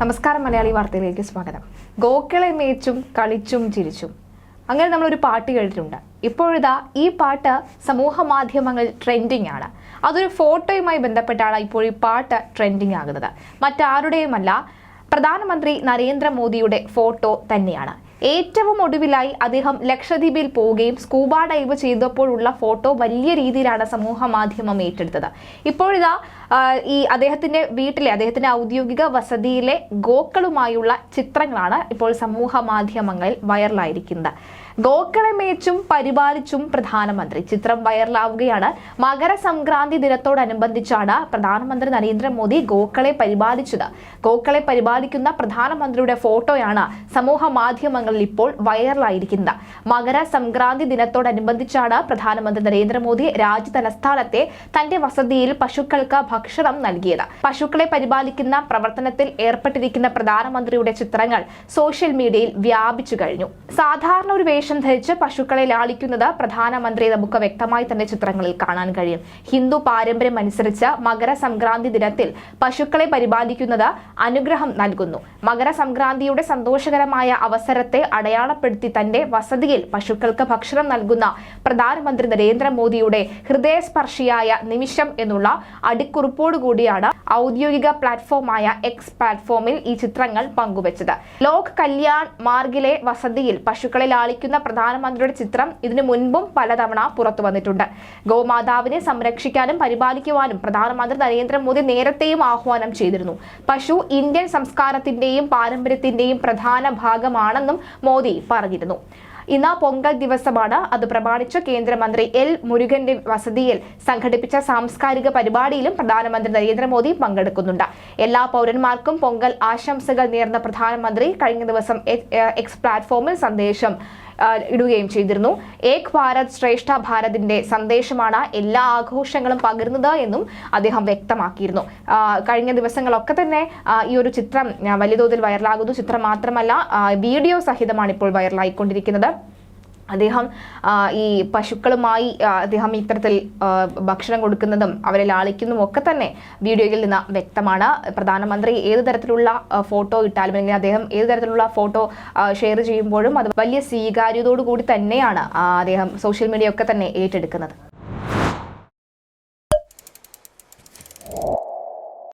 നമസ്കാരം മലയാളി വാർത്തയിലേക്ക് സ്വാഗതം. ഗോക്കളെ മേച്ചും കളിച്ചും ചിരിച്ചും. അങ്ങനെ നമ്മളൊരു പാട്ട് കേട്ടിട്ടുണ്ട്. ഇപ്പോഴിതാ ഈ പാട്ട് സമൂഹ മാധ്യമങ്ങളിൽ ട്രെൻഡിങ് ആണ്. അതൊരു ഫോട്ടോയുമായി ബന്ധപ്പെട്ടാണ് ഇപ്പോൾ ഈ പാട്ട് ട്രെൻഡിങ് ആകുന്നത്. മറ്റാരുടെയുമല്ല പ്രധാനമന്ത്രി നരേന്ദ്രമോദിയുടെ ഫോട്ടോ തന്നെയാണ്. ഏറ്റവും ഒടുവിലായി അദ്ദേഹം ലക്ഷദ്വീപിൽ പോവുകയും സ്കൂബ ഡൈവ് ചെയ്തപ്പോഴുള്ള ഫോട്ടോ വലിയ രീതിയിലാണ് സമൂഹ മാധ്യമം ഏറ്റെടുത്തത്. ഇപ്പോഴിതാ ഈ അദ്ദേഹത്തിന്റെ വീട്ടിലെ അദ്ദേഹത്തിന്റെ ഔദ്യോഗിക വസതിയിലെ ഗോക്കളുമായുള്ള ചിത്രങ്ങളാണ് ഇപ്പോൾ സമൂഹ മാധ്യമങ്ങളിൽ വൈറലായിരിക്കുന്നത്. ഗോക്കളെ മേച്ചും പരിപാലിച്ചും പ്രധാനമന്ത്രി. ചിത്രം വൈറലാവുകയാണ്. മകരസംക്രാന്തി ദിനത്തോടനുബന്ധിച്ചാണ് പ്രധാനമന്ത്രി നരേന്ദ്രമോദി ഗോക്കളെ പരിപാലിച്ചത്. ഗോക്കളെ പരിപാലിക്കുന്ന പ്രധാനമന്ത്രിയുടെ ഫോട്ടോയാണ് സമൂഹ മാധ്യമങ്ങളിൽ ഇപ്പോൾ വൈറലായിരിക്കുന്നത്. മകരസംക്രാന്തി ദിനത്തോടനുബന്ധിച്ചാണ് പ്രധാനമന്ത്രി നരേന്ദ്രമോദി രാജ്യ തലസ്ഥാനത്തെ തന്റെ വസതിയിൽ പശുക്കൾക്ക് ഭക്ഷണം നൽകിയത്. പശുക്കളെ പരിപാലിക്കുന്ന പ്രവർത്തനത്തിൽ ഏർപ്പെട്ടിരിക്കുന്ന പ്രധാനമന്ത്രിയുടെ ചിത്രങ്ങൾ സോഷ്യൽ മീഡിയയിൽ വ്യാപിച്ചു കഴിഞ്ഞു. സാധാരണ ഒരു വേഷം ധരിച്ച് പശുക്കളെ ലാളിക്കുന്നത് പ്രധാനമന്ത്രി നമുക്ക് വ്യക്തമായി തന്നെ ചിത്രങ്ങളിൽ കാണാൻ കഴിയും. ഹിന്ദു പാരമ്പര്യം അനുസരിച്ച് മകര മകരസംക്രാന്തി ദിനത്തിൽ പശുക്കളെ പരിപാലിക്കുന്നത് അനുഗ്രഹം നൽകുന്നു. മകരസംക്രാന്തിയുടെ സന്തോഷകരമായ അവസരത്തെ അടയാളപ്പെടുത്തി തന്റെ വസതിയിൽ പശുക്കൾക്ക് ഭക്ഷണം നൽകുന്ന പ്രധാനമന്ത്രി നരേന്ദ്രമോദിയുടെ ഹൃദയസ്പർശിയായ നിമിഷം എന്നുള്ള അടിക്കുറിപ്പോടുകൂടിയാണ് ഔദ്യോഗിക പ്ലാറ്റ്ഫോമായ എക്സ് പ്ലാറ്റ്ഫോമിൽ ഈ ചിത്രങ്ങൾ പങ്കുവച്ചത്. ലോക് കല്യാൺ മാർഗിലെ വസതിയിൽ പശുക്കളെ ലാളിക്കുന്ന പ്രധാനമന്ത്രിയുടെ ചിത്രം ഇതിനു മുൻപും പലതവണ പുറത്തു വന്നിട്ടുണ്ട്. ഗോമാതാവിനെ സംരക്ഷിക്കാനും പരിപാലിക്കുവാനും പ്രധാനമന്ത്രി നരേന്ദ്രമോദി നേരത്തെയും ആഹ്വാനം ചെയ്തിരുന്നു. പശു ഇന്ത്യൻ സംസ്കാരത്തിന്റെയും പാരമ്പര്യത്തിന്റെയും പ്രധാന ഭാഗമാണെന്നും മോദി പറഞ്ഞിരുന്നു. ഇന്ന് പൊങ്കൽ ദിവസമാണ്. അത് പ്രമാണിച്ച് കേന്ദ്രമന്ത്രി എൽ. മുരുകന്റെ വസതിയിൽ സംഘടിപ്പിച്ച സാംസ്കാരിക പരിപാടിയിലും പ്രധാനമന്ത്രി നരേന്ദ്രമോദി പങ്കെടുക്കുന്നുണ്ട്. എല്ലാ പൗരന്മാർക്കും പൊങ്കൽ ആശംസകൾ നേർന്ന പ്രധാനമന്ത്രി കഴിഞ്ഞ ദിവസം എക്സ് പ്ലാറ്റ്ഫോമിൽ സന്ദേശം ഇടുകയും ചെയ്തിരുന്നു. ഏക് ഭാരത് ശ്രേഷ്ഠ ഭാരതിന്റെ സന്ദേശമാണ് എല്ലാ ആഘോഷങ്ങളും പകരുന്നത് എന്നും അദ്ദേഹം വ്യക്തമാക്കിയിരുന്നു. കഴിഞ്ഞ ദിവസങ്ങളൊക്കെ തന്നെ ഈ ഒരു ചിത്രം വലിയ തോതിൽ വൈറലാകുന്നു ചിത്രം മാത്രമല്ല വീഡിയോ സഹിതമാണ് ഇപ്പോൾ വൈറലായിക്കൊണ്ടിരിക്കുന്നത് അദ്ദേഹം ഈ പശുക്കളുമായി അദ്ദേഹം ഇത്തരത്തിൽ ഭക്ഷണം കൊടുക്കുന്നതും അവരെ ലാളിക്കുന്നതും ഒക്കെ തന്നെ വീഡിയോയിൽ നിന്ന് വ്യക്തമാണ്. പ്രധാനമന്ത്രി ഏത് തരത്തിലുള്ള ഫോട്ടോ ഇട്ടാലും അല്ലെങ്കിൽ അദ്ദേഹം ഏത് തരത്തിലുള്ള ഫോട്ടോ ഷെയർ ചെയ്യുമ്പോഴും അത് വലിയ സ്വീകാര്യതയോടു കൂടി തന്നെയാണ് അദ്ദേഹം സോഷ്യൽ മീഡിയ ഒക്കെ തന്നെ ഏറ്റെടുക്കുന്നത്.